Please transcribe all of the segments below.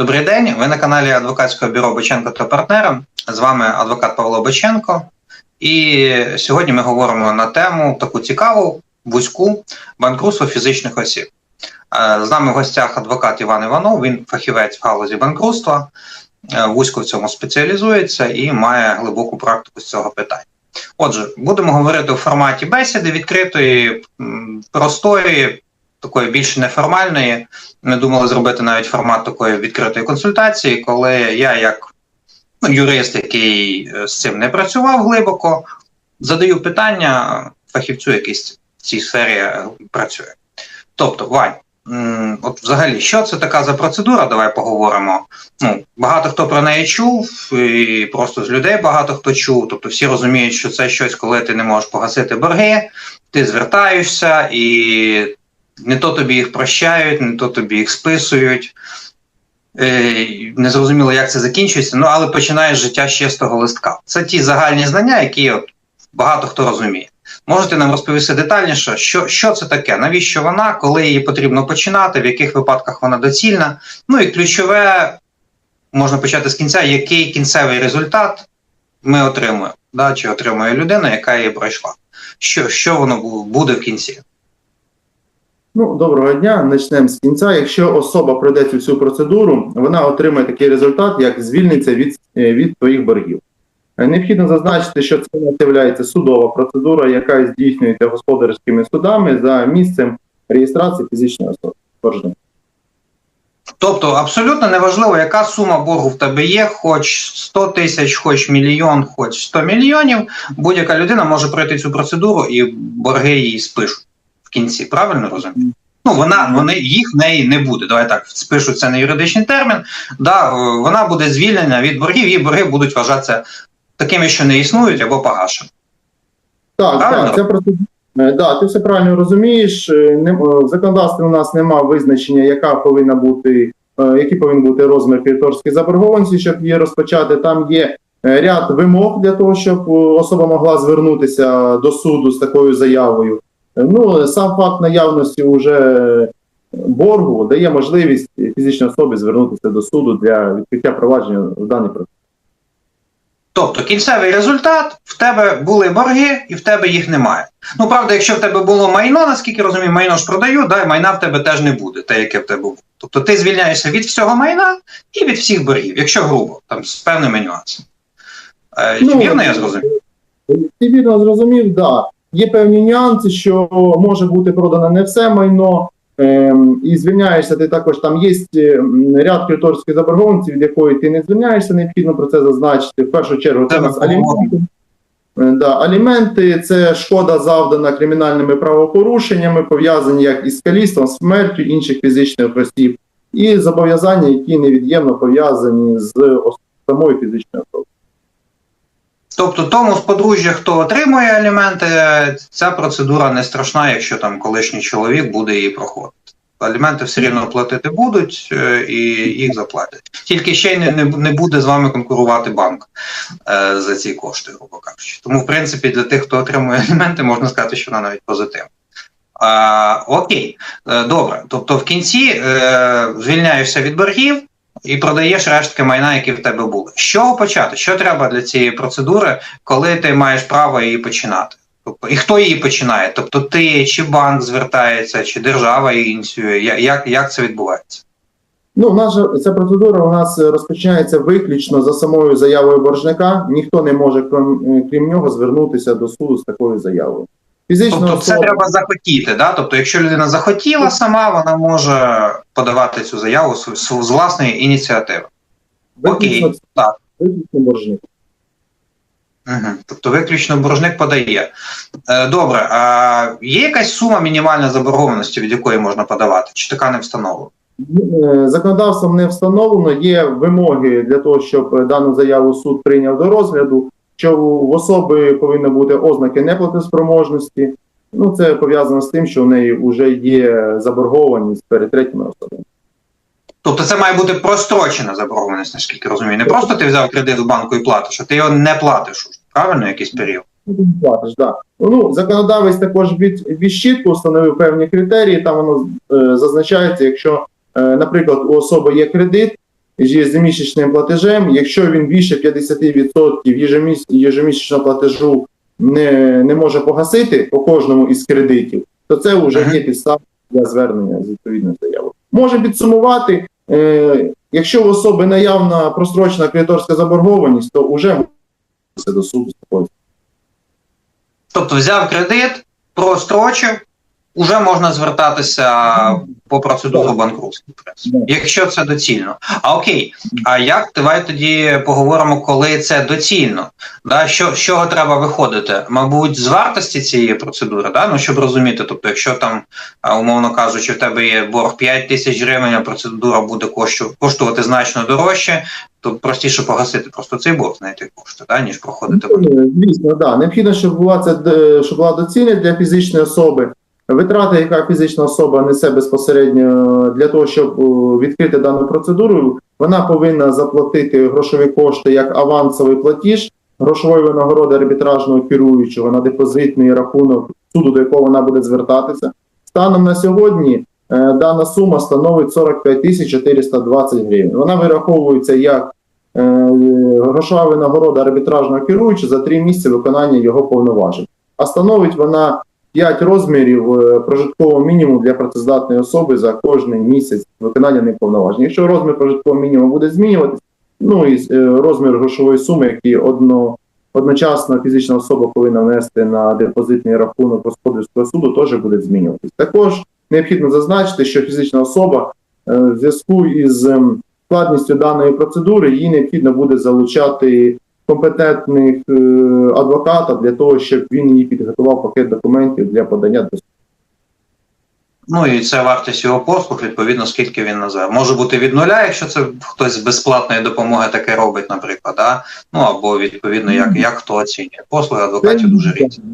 Добрий день. Ви на каналі адвокатського бюро Боченко та партнери. З вами адвокат Павло Боченко. І сьогодні ми говоримо на тему таку цікаву, вузьку банкрутство фізичних осіб. Е, З нами в гостях адвокат Іван Іванов. Він фахівець в галузі банкрутства, е, вузько в цьому спеціалізується і має глибоку практику з цього питання. Отже, будемо говорити у форматі бесіди відкритої, простої, такої більш неформальної. Ми думали зробити навіть формат такої відкритої консультації, коли я, як ну, юрист, який е, з цим не працював глибоко, задаю питання фахівцю, який в цій сфері е, працює. Тобто, Вань, от взагалі, що це така за процедура? Давай поговоримо. Ну, багато хто про неї чув, і просто з людей багато хто чув. Тобто всі розуміють, що це щось, коли ти не можеш погасити борги, ти звертаєшся і не то тобі їх прощають, не то тобі їх списують. Е, Не зрозуміло, як це закінчується, ну але починаєш життя ще з чистого листка. Це ті загальні знання, які от багато хто розуміє. Можете нам розповісти детальніше, що, що це таке, навіщо вона, коли її потрібно починати, в яких випадках вона доцільна. Ну і ключове, можна почати з кінця, який кінцевий результат ми отримуємо, да, чи отримує людина, яка її пройшла. Що, що воно буде в кінці? Ну, доброго дня. Почнемо з кінця. Якщо особа пройде цю всю процедуру, вона отримає такий результат, як звільниться від, е, від своїх боргів. Е, Необхідно зазначити, що це є судова процедура, яка здійснюється господарськими судами за місцем реєстрації фізичної особи. Тобто абсолютно неважливо, яка сума боргу в тебе є, хоч 100 тисяч, хоч мільйон, хоч 100 мільйонів. Будь-яка людина може пройти цю процедуру і борги їй спишуть в кінці. Правильно розумію? Ну, вона вони їх в неї не буде. Давай так спишуть це не юридичний термін. Да, е, вона буде звільнена від боргів, її борги будуть вважатися такими, що не існують або погашені. Так, Правильно? так, це процедура. Е, Да, ти все правильно розумієш. Е, не- В законодавстві у нас немає визначення, яка повинна бути, який повинен бути розмір кредиторської заборгованості, щоб її розпочати. Там є ряд вимог для того, щоб особа могла звернутися до суду з такою заявою. Ну, сам факт наявності уже боргу дає можливість фізичній особі звернутися до суду для відкриття провадження в даній процесі. Тобто кінцевий результат в тебе були борги, і в тебе їх немає. Ну правда, якщо в тебе було майно, наскільки розумію, майно ж продаю, да, і майна в тебе теж не буде, те, яке в тебе було. Тобто ти звільняєшся від всього майна і від всіх боргів, якщо грубо, там з певними нюансами. Е, Ну, вірно я зрозумів? Ти вірно зрозумів, да. Є певні нюанси, що може бути продано не все майно, ем, і звільняєшся ти також. Там є ем, ряд кредиторських заборгованості, від якої ти не звільняєшся, необхідно про це зазначити. В першу чергу це Це нас аліменти. Е, Да, аліменти це шкода завдана кримінальними правопорушеннями, пов'язані як із калістом, смертю інших фізичних осіб, і зобов'язання, які невід'ємно пов'язані з самою фізичною особою. Тобто тому з подружжя, хто отримує аліменти, ця процедура не страшна, якщо там колишній чоловік буде її проходити. Аліменти все рівно платити будуть е, і їх заплатять. Тільки ще й не, не, не буде з вами конкурувати банк е, за ці кошти, грубо кажучи. Тому, в принципі, для тих, хто отримує аліменти, можна сказати, що вона навіть позитивна. А, окей, Е, добре. Тобто в кінці е, звільняєшся від боргів і продаєш рештки майна, які в тебе були. З чого почати? Що треба для цієї процедури, коли ти маєш право її починати? Тобто, і хто її починає? Тобто ти чи банк звертається, чи держава її ініціює? Як, як це відбувається? Ну, нас же ця процедура у нас розпочинається виключно за самою заявою боржника. Ніхто не може, крім, е, крім нього, звернутися до суду з такою заявою. Фізична Тобто це треба захотіти. Да? Тобто, якщо людина захотіла сама, вона може подавати цю заяву з, з- з власної ініціативи. виключно, Окей, так. виключно боржник. Угу. Тобто виключно боржник подає. Е, добре, а є якась сума мінімальної заборгованості, від якої можна подавати? Чи така не встановлена? Е, Законодавством не встановлено, є вимоги для того, щоб е, дану заяву суд прийняв до розгляду, що в особи повинні бути ознаки неплатоспроможності. Ну, це пов'язано з тим, що в неї вже є заборгованість перед третіми особами. Тобто це має бути прострочена заборгованість, наскільки розумію. Не просто ти взяв кредит в банку і платиш, а ти його не платиш правильно, якийсь період. Ну, платиш, да. Ну, законодавець також від, від щітку встановив певні критерії. Там воно е, зазначається, якщо, е, наприклад, у особи є кредит, ежемісячним платежем. Якщо він більше 50% єжеміс- єжемісячного платежу не, не може погасити по кожному із кредитів, то це вже є підстава для звернення з відповідною заявою. Може підсумувати, е, якщо в особи наявна прострочена кредиторська заборгованість, то вже до суду. Тобто взяв кредит, прострочив, уже можна звертатися по процедуру банкрутства, якщо це доцільно. А окей, а як давай тоді поговоримо, коли це доцільно? Да? Що, з чого треба виходити? Мабуть, з вартості цієї процедури, да? ну, щоб розуміти, тобто, якщо там, умовно кажучи, в тебе є борг 5 тисяч гривень, а процедура буде кошту- коштувати значно дорожче, то простіше погасити просто цей борг знайти кошти, да? ніж проходити Ну, Звісно, да. Необхідно, щоб була це д- щоб була доцільна для фізичної особи. Витрати, яка фізична особа несе безпосередньо для того, щоб відкрити дану процедуру, вона повинна заплатити грошові кошти як авансовий платіж грошової винагороди арбітражного керуючого на депозитний рахунок суду, до якого вона буде звертатися. Станом на сьогодні е, дана сума становить 45 тисяч 420 гривень. Вона вираховується як е, грошова винагорода арбітражного керуючого за три місяці виконання його повноважень. А становить вона 5 розмірів е, прожиткового мінімуму для працездатної особи за кожний місяць виконання ним повноважень. Якщо розмір прожиткового мінімуму буде змінюватися, ну і е, розмір грошової суми, який одно, одночасно фізична особа повинна внести на депозитний рахунок господарського суду, теж буде змінюватися. Також необхідно зазначити, що фізична особа е, в зв'язку із ем, складністю даної процедури їй необхідно буде залучати компетентних е, адвоката для того, щоб він їй підготував пакет документів для подання до суду. Ну і це вартість його послуг, відповідно, скільки він назве. Може бути від нуля, якщо це хтось з безплатної допомоги таке робить, наприклад, да? ну або відповідно, як, як хто оцінює. Послуги адвокатів дуже різні.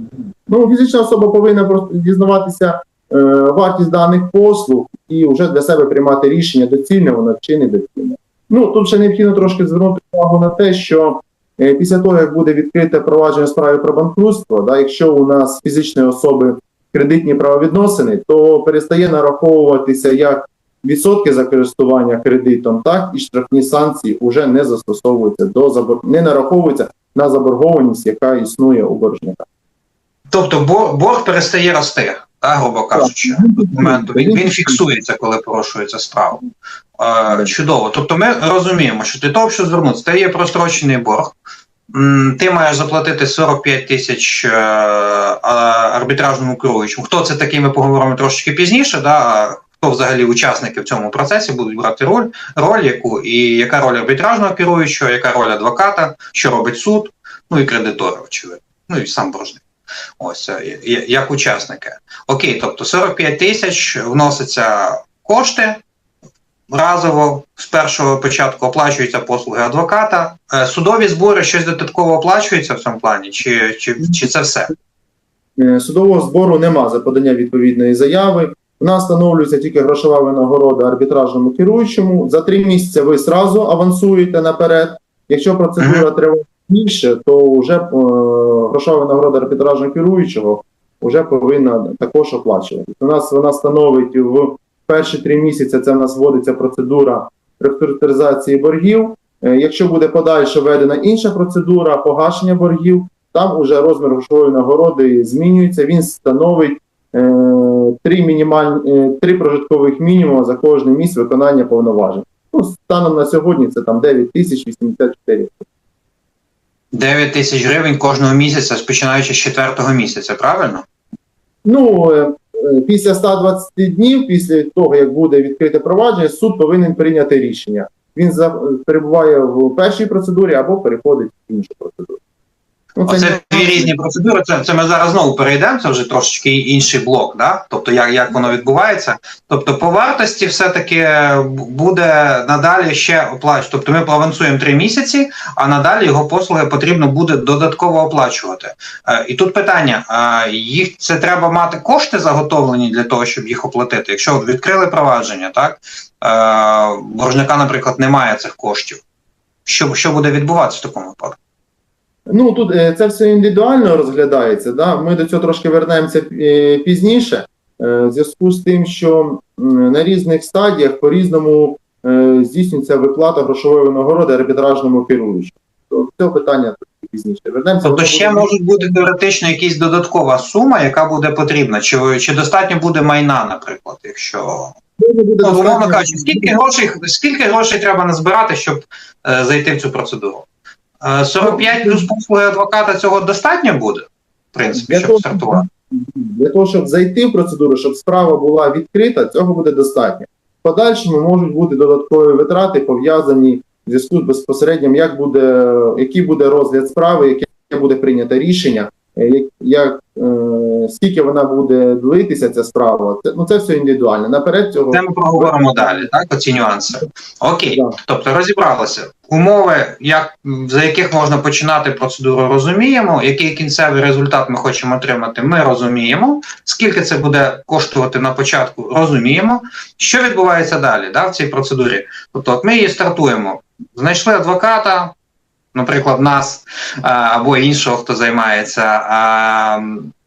Ну, фізична особа повинна просто дізнаватися е, вартість даних послуг і вже для себе приймати рішення, доцільне воно чи не доцільне. Ну тут ще необхідно трошки звернути увагу на те, що після того, як буде відкрите провадження в справі про банкрутство, да, якщо у нас фізичної особи кредитні правовідносини, то перестає нараховуватися як відсотки за користування кредитом, так і штрафні санкції вже не застосовуються до забор... не нараховуються на заборгованість, яка існує у боржника. Тобто борг перестає рости, да, грубо кажучи, до моменту. Він, він фіксується, коли порушується справа. Е, чудово. Тобто ми розуміємо, що для того, щоб звернутися, це є прострочений борг. Ти маєш заплатити 45 тисяч е, арбітражному керуючому. Хто це такий, ми поговоримо трошечки пізніше. Да? Хто взагалі учасники в цьому процесі будуть брати роль, роль яку, і яка роль арбітражного керуючого, яка роль адвоката, що робить суд, ну і кредитори, очевидно, ну і сам боржник. Ось е, як учасники. Окей, тобто 45 тисяч вносяться кошти разово з першого початку оплачуються послуги адвоката. Е, Судові збори щось додатково оплачується в цьому плані, чи, чи, чи це все? Е, Судового збору нема за подання відповідної заяви. У нас встановлюється тільки грошова винагорода арбітражному керуючому. За три місяці ви зразу авансуєте наперед. Якщо процедура триває більше, то вже е, грошова винагорода арбітражного керуючого вже повинна також оплачувати. У нас вона становить в перші три місяці. Це в нас вводиться процедура реструктуризації боргів. Е, Якщо буде подальше введена інша процедура погашення боргів, там уже розмір грошової нагороди змінюється. Він становить е, три мінімальні е, три прожиткових мінімуми за кожний місяць виконання повноважень. Ну, станом на сьогодні це там 9 тисяч 84. 9 тисяч гривень кожного місяця, починаючи з четвертого місяця, правильно? Ну після 120 днів, після того як буде відкрите провадження, суд повинен прийняти рішення. Він за, перебуває в першій процедурі або переходить в іншу процедуру. Ну, Оце дві різні процедури. Це, це ми зараз знову перейдемо. Це вже трошечки інший блок, да? тобто як, як воно відбувається. Тобто, по вартості все-таки буде надалі ще оплачувати. Тобто ми авансуємо три місяці, а надалі його послуги потрібно буде додатково оплачувати. Е, і тут питання: е, їх це треба мати кошти заготовлені для того, щоб їх оплатити. Якщо відкрили провадження, так е, боржника, наприклад, немає цих коштів. Що, що буде відбуватися в такому випадку? Ну тут е, це все індивідуально розглядається. Да? Ми до цього трошки вернемося е, пізніше. Е, В зв'язку з тим, що на різних стадіях по-різному здійснюється виплата грошової винагороди арбітражному керуючому. То це питання пізніше. Вернемося. Тобто ще може бути теоретично якась додаткова сума, яка буде потрібна, чи, чи достатньо буде майна, наприклад, якщо буде ну, кажучи, скільки грошей, скільки грошей треба назбирати, щоб е, зайти в цю процедуру? Е, 45 плюс послуги адвоката цього достатньо буде, в принципі, Для щоб того, стартувати. Для того, щоб зайти в процедуру, щоб справа була відкрита, цього буде достатньо. В подальшому можуть бути додаткові витрати, пов'язані в зв'язку з безпосереднім, як буде, який буде розгляд справи, яке буде прийнято рішення, е, як, як е, скільки вона буде длитися, ця справа. Це, ну, це все індивідуально. Наперед цього Це ми проговоримо далі, так? Оці нюанси. Окей. Да. Тобто розібралися. Умови, як, за яких можна починати процедуру, розуміємо. Який кінцевий результат ми хочемо отримати, ми розуміємо. Скільки це буде коштувати на початку, розуміємо. Що відбувається далі да, в цій процедурі? Тобто, от ми її стартуємо. Знайшли адвоката, наприклад, нас або іншого, хто займається.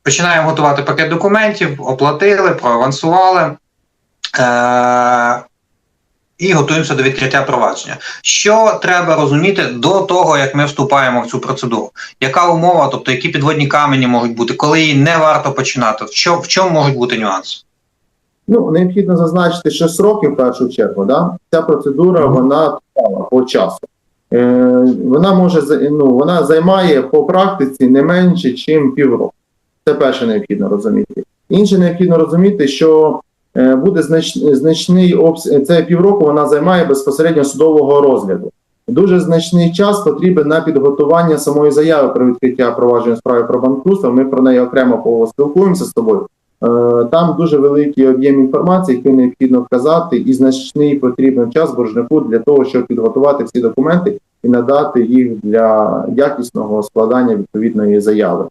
Починаємо готувати пакет документів, оплатили, проавансували. Е, і готуємося до відкриття провадження. Що треба розуміти до того, як ми вступаємо в цю процедуру? Яка умова, тобто які підводні камені можуть бути, коли її не варто починати? В чому, в чому можуть бути нюанси? Ну, необхідно зазначити, що сроки в першу чергу, да? ця процедура вона тривала по часу. Е, вона може ну, вона займає по практиці не менше, ніж півроку. Це перше необхідно розуміти. Інше необхідно розуміти, що е, буде знач, значний обс... це півроку вона займає безпосередньо судового розгляду. Дуже значний час потрібен на підготування самої заяви про відкриття провадження справи про банкрутство. Ми про неї окремо поспілкуємося з тобою. Е, Там дуже великий об'єм інформації, який необхідно вказати, і значний потрібен час боржнику для того, щоб підготувати всі документи і надати їх для якісного складання відповідної заяви.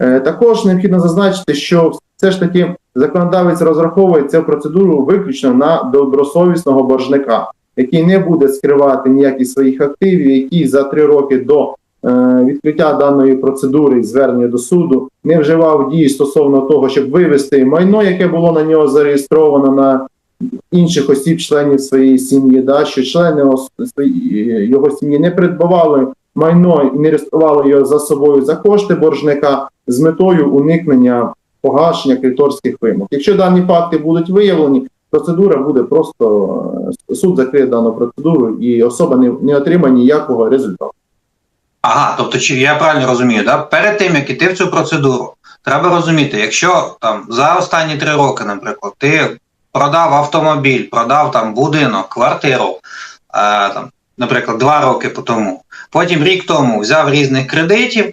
Е, Також необхідно зазначити, що все ж таки законодавець розраховує цю процедуру виключно на добросовісного боржника, який не буде скривати ніяких своїх активів, який за три роки до е, відкриття даної процедури і звернення до суду не вживав дії стосовно того, щоб вивести майно, яке було на нього зареєстровано на інших осіб, членів своєї сім'ї, да, що члени його сім'ї не придбавали майно не реєстрували його за собою за кошти боржника з метою уникнення погашення кредиторських вимог. Якщо дані факти будуть виявлені, процедура буде просто е, суд закриє дану процедуру, і особа не, не отримає ніякого результату. Ага, тобто, чи я правильно розумію, да? перед тим як іти в цю процедуру, треба розуміти, якщо там за останні три роки, наприклад, ти продав автомобіль, продав там будинок, квартиру, е, там, наприклад, два роки по тому, потім рік тому взяв різних кредитів,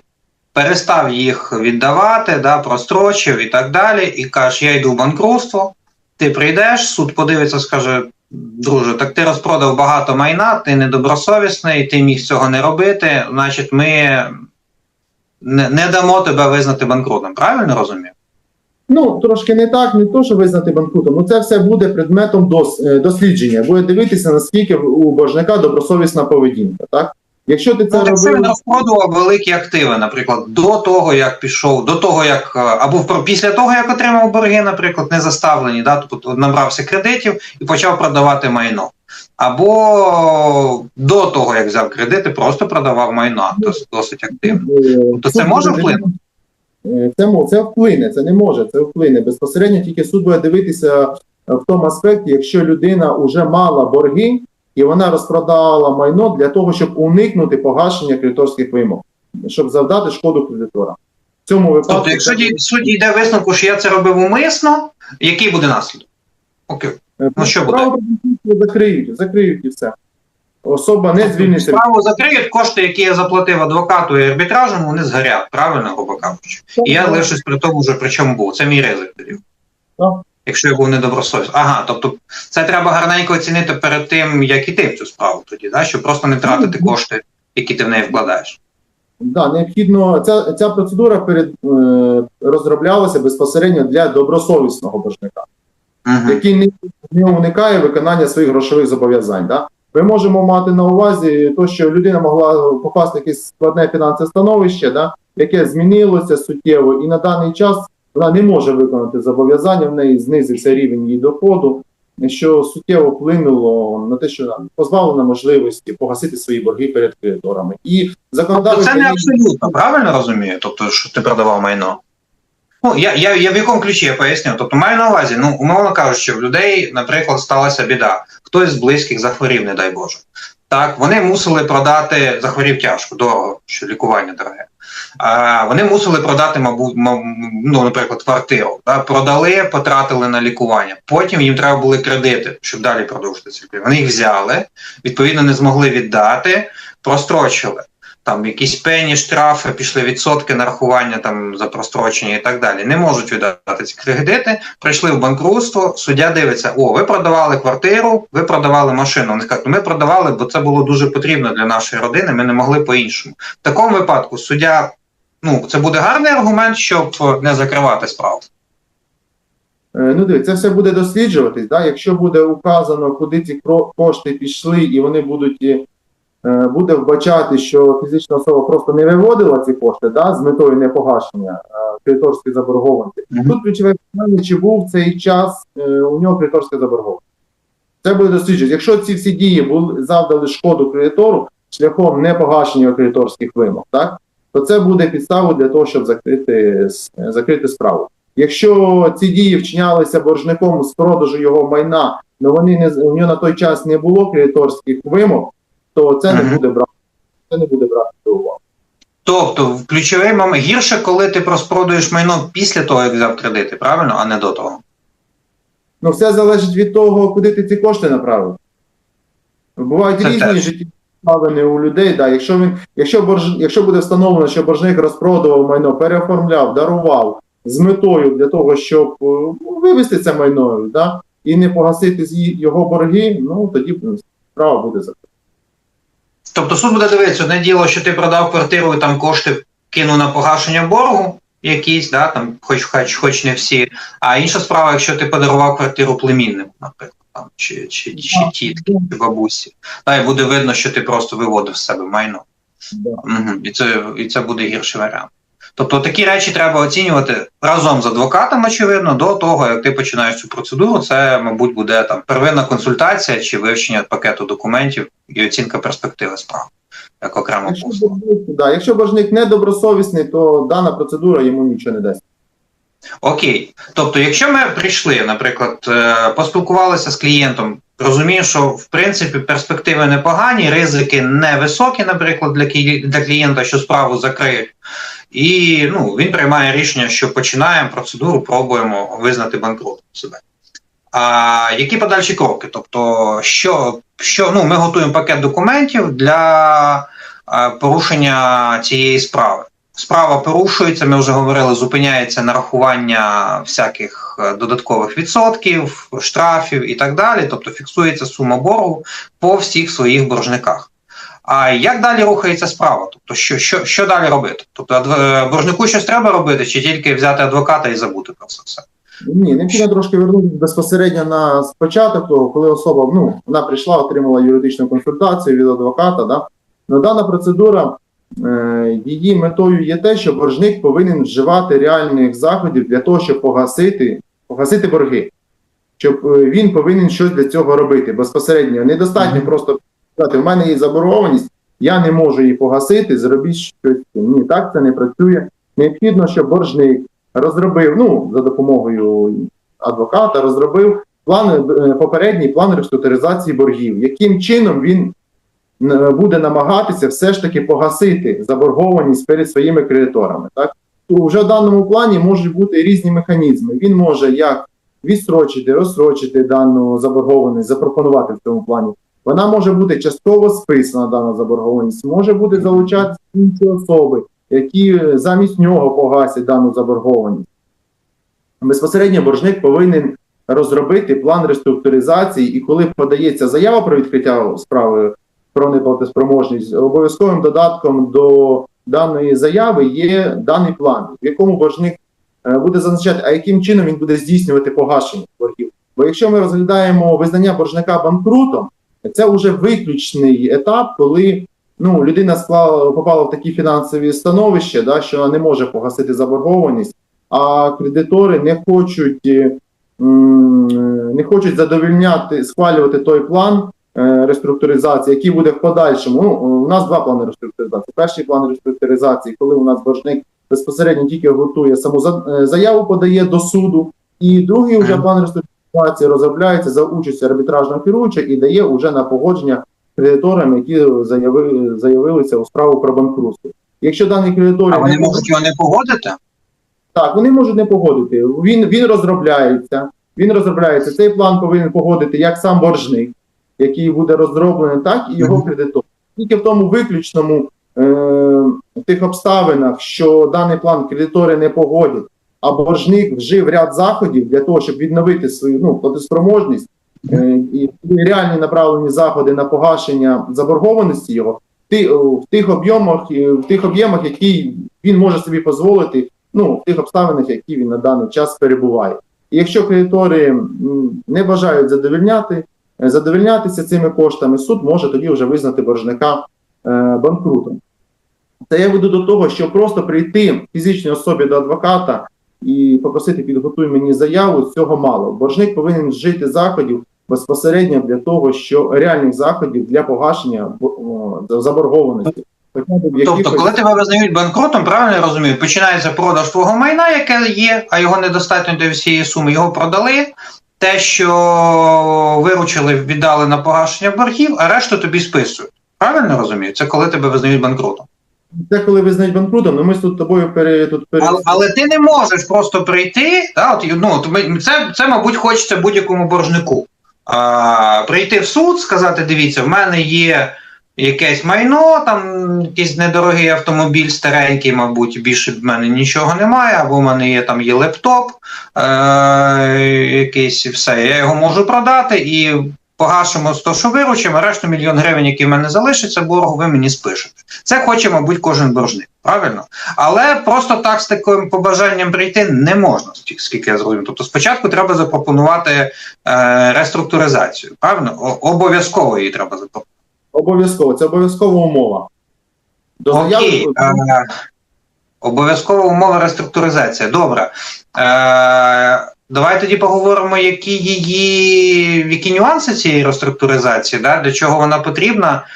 перестав їх віддавати, да, прострочив і так далі, і кажеш, я йду в банкрутство, ти прийдеш, суд подивиться, скаже. Друже, так ти розпродав багато майна, ти недобросовісний, ти міг цього не робити, значить, ми не, не дамо тебе визнати банкрутом. Правильно розумію? Ну, трошки не так, не то, що визнати банкрутом. Ну, це все буде предметом е, дослідження. Буде дивитися, наскільки у боржника добросовісна поведінка. Так? Якщо ти це Ну, якщо він робив, розпродував великі активи, наприклад, до того, як пішов, до того, як е, або після того, як отримав борги, наприклад, не заставлені, да, тобто набрався кредитів і почав продавати майно. Або до того, як взяв кредити, просто продавав майно досить активно. е, Тобто це може вплинути? Е, Це, це вплине, це не може, це вплине. Безпосередньо тільки суд буде дивитися е, в тому аспекті, якщо людина вже мала борги і вона розпродала майно для того, щоб уникнути погашення кредиторських вимог, щоб завдати шкоду кредитора. В цьому випадку Тобто, якщо ді- суд йде висновку, що я це робив умисно, який буде наслідок? Окей. е, ну, що буде? закриють, закриють і все. Особа не звільниться. Справу закриють кошти, які я заплатив адвокату і арбітражем, вони згорять, правильно, грубо кажучи. І я лишусь при тому вже при чому був. Це мій ризик тоді. Якщо я був недобросовісний. Ага, тобто це треба гарненько оцінити перед тим, як іти в цю справу тоді, да? щоб просто не тратити Ну, кошти, які ти в неї вкладаєш. Да, необхідно ця, ця процедура перед е, розроблялася безпосередньо для добросовісного боржника. Угу. який не, не уникає виконання своїх грошових зобов'язань. Да? Ми можемо мати на увазі те, що людина могла попасти в якесь складне фінансове становище, да? яке змінилося суттєво, і на даний час вона не може виконати зобов'язання, в неї знизився рівень її доходу. що суттєво вплинуло на те, що нам позбавлено можливості погасити свої борги перед кредиторами. І Тобто це не абсолютно правильно розумію, тобто, що ти продавав майно. Ну, я, я, я в якому ключі я поясню. Тобто маю на увазі, ну, умовно кажучи, що в людей, наприклад, сталася біда. Хтось з близьких захворів, не дай Боже. Так, вони мусили продати, захворів тяжко, дорого, що лікування дороге. А, вони мусили продати, мабуть, маб- ну, наприклад, квартиру. Да? Продали, потратили на лікування. Потім їм треба були кредити, щоб далі продовжити ці лікування. Вони їх взяли, відповідно, не змогли віддати, прострочили там якісь пені, штрафи, пішли відсотки нарахування там за прострочення і так далі. Не можуть віддати ці кредити. Прийшли в банкрутство. Суддя дивиться: о, ви продавали квартиру, ви продавали машину. Вони кажуть, «Ну, ми продавали, бо це було дуже потрібно для нашої родини. Ми не могли по-іншому. В такому випадку суддя. Ну, це буде гарний аргумент, щоб не закривати справу. Е, Ну, дивіться, це все буде досліджуватись. Да? Якщо буде указано, куди ці кошти пішли, і вони будуть е, буде вбачати, що фізична особа просто не виводила ці кошти да, з метою непогашення е, кредиторської заборгованості. Мгм. Тут ключове питання, чи був цей час е, у нього кредиторська заборгованість. Це буде досліджувати. Якщо ці всі дії були завдали шкоду кредитору шляхом непогашення кредиторських вимог, так то це буде підставою для того, щоб закрити, закрити справу. Якщо ці дії вчинялися боржником з продажу його майна, але вони не у нього на той час не було кредиторських вимог, то це не буде брати. Це не буде брати до уваги. Тобто, ключовий момент гірше, коли ти розпродаєш майно після того, як взяв кредити, правильно, а не до того. Ну, все залежить від того, куди ти ці кошти направив. Бувають Це різні теж. життєві обставини у людей. Да. Якщо він, якщо борж, якщо буде встановлено, що боржник розпродував майно, переоформляв, дарував з метою для того, щоб ну, вивести це майно, да, і не погасити його борги, ну тоді справа буде закрита. Тобто суд буде дивитися, одне діло, що ти продав квартиру і там кошти кинув на погашення боргу якісь, да, там, хоч, хоч, хоч не всі. А інша справа, якщо ти подарував квартиру племіннику, наприклад, там, чи, чи, чи тітки, чи бабусі. Та і буде видно, що ти просто виводив з себе майно. Да. Угу. І, це, і це буде гірший варіант. Тобто такі речі треба оцінювати разом з адвокатом, очевидно, до того, як ти починаєш цю процедуру. Це, мабуть, буде там первинна консультація чи вивчення пакету документів і оцінка перспективи справи як послуга. боржник, да, якщо боржник недобросовісний, то дана процедура йому нічого не дасть. Окей. Тобто, якщо ми прийшли, наприклад, е, поспілкувалися з клієнтом, розумію, що в принципі перспективи непогані, ризики невисокі, наприклад, для клієнта, що справу закриють. І ну, він приймає рішення, що починаємо процедуру, пробуємо визнати банкрутом себе. А які подальші кроки? Тобто, що, що ну, ми готуємо пакет документів для е, порушення цієї справи. Справа порушується, ми вже говорили, зупиняється нарахування всяких е, додаткових відсотків, штрафів і так далі. Тобто фіксується сума боргу по всіх своїх боржниках. А як далі рухається справа? Тобто, що, що, що далі робити? Тобто, е, боржнику щось треба робити, чи тільки взяти адвоката і забути про це все? Ні, необхідно трошки вернутися безпосередньо на спочаток коли особа ну, вона прийшла, отримала юридичну консультацію від адвоката. Да? Ну, дана процедура, е, її метою є те, що боржник повинен вживати реальних заходів для того, щоб погасити, погасити борги. Щоб е, він повинен щось для цього робити безпосередньо. Недостатньо Мгм. просто сказати, в мене є заборгованість, я не можу її погасити, зробіть щось. Ні, так це не працює. Необхідно, щоб боржник розробив, ну, за допомогою адвоката, розробив план, е, попередній план реструктуризації боргів, яким чином він е, буде намагатися все ж таки погасити заборгованість перед своїми кредиторами. Так? То вже в даному плані можуть бути різні механізми. Він може як відстрочити, розстрочити дану заборгованість, запропонувати в цьому плані. Вона може бути частково списана дана заборгованість, може бути залучатися інші особи, які замість нього погасять дану заборгованість. Безпосередньо боржник повинен розробити план реструктуризації, і коли подається заява про відкриття справи про неплатоспроможність, обов'язковим додатком до даної заяви є даний план, в якому боржник е, буде зазначати, а яким чином він буде здійснювати погашення боргів. Бо якщо ми розглядаємо визнання боржника банкрутом, це вже виключний етап, коли ну, людина склала, попала в такі фінансові становища, да, що не може погасити заборгованість, а кредитори не хочуть е, не хочуть задовільняти, схвалювати той план е, реструктуризації, який буде в подальшому. Ну, у нас два плани реструктуризації. Перший план реструктуризації, коли у нас боржник безпосередньо тільки готує саму е, заяву, подає до суду, і другий вже план реструктуризації розробляється за участю арбітражного керуючого і дає уже на погодження кредиторам, які заяви, заявилися у справу про банкрутство. Якщо даний кредитор А вони можуть його не погодити? так, вони можуть не погодити. Він, він розробляється. Він розробляється. Цей план повинен погодити як сам боржник, який буде розроблений, так і його кредитор. Тільки в тому виключному е, тих обставинах, що даний план кредитори не погодять, а боржник вжив ряд заходів для того, щоб відновити свою ну, платоспроможність е, і реальні направлені заходи на погашення заборгованості його ти, в тих об'ємах, в тих об'ємах, які він може собі дозволити ну, в тих обставинах, які він на даний час перебуває. І якщо кредитори не бажають задовільняти, е, задовільнятися цими коштами, суд може тоді вже визнати боржника е, банкрутом. Це я веду до того, що просто прийти фізичній особі до адвоката і попросити підготуй мені заяву, цього мало. Боржник повинен вжити заходів безпосередньо для того, що реальних заходів для погашення заборгованості. Тобто, коли тебе визнають банкротом, правильно я розумію, починається продаж твого майна, яке є, а його недостатньо до всієї суми, його продали. Те, що виручили, віддали на погашення боргів, а решту тобі списують. Правильно розумію? Це коли тебе визнають банкротом. Це коли визнають банкрутом, ну ми з тут тобою пере тут пере... Але, але ти не можеш просто прийти. Да, от, ну, це, це, мабуть, хочеться будь-якому боржнику. А, прийти в суд, сказати: дивіться, в мене є якесь майно, там якийсь недорогий автомобіль, старенький, мабуть, більше в мене нічого немає, або в мене є там є лептоп, е, якийсь все. Я його можу продати і погашимо з того, що виручимо, а решту мільйон гривень, які в мене залишиться, боргу ви мені спишете. Це хоче, мабуть, кожен боржник. Правильно? Але просто так з таким побажанням прийти не можна, скільки я зрозумів. Тобто спочатку треба запропонувати е, реструктуризацію. Правильно? Обов'язково її треба запропонувати. Обов'язково, це обов'язкова умова. До Окей. Е, обов'язкова умова реструктуризація. Добре. Е, давай тоді поговоримо, які її, які нюанси цієї реструктуризації, да? для чого вона потрібна.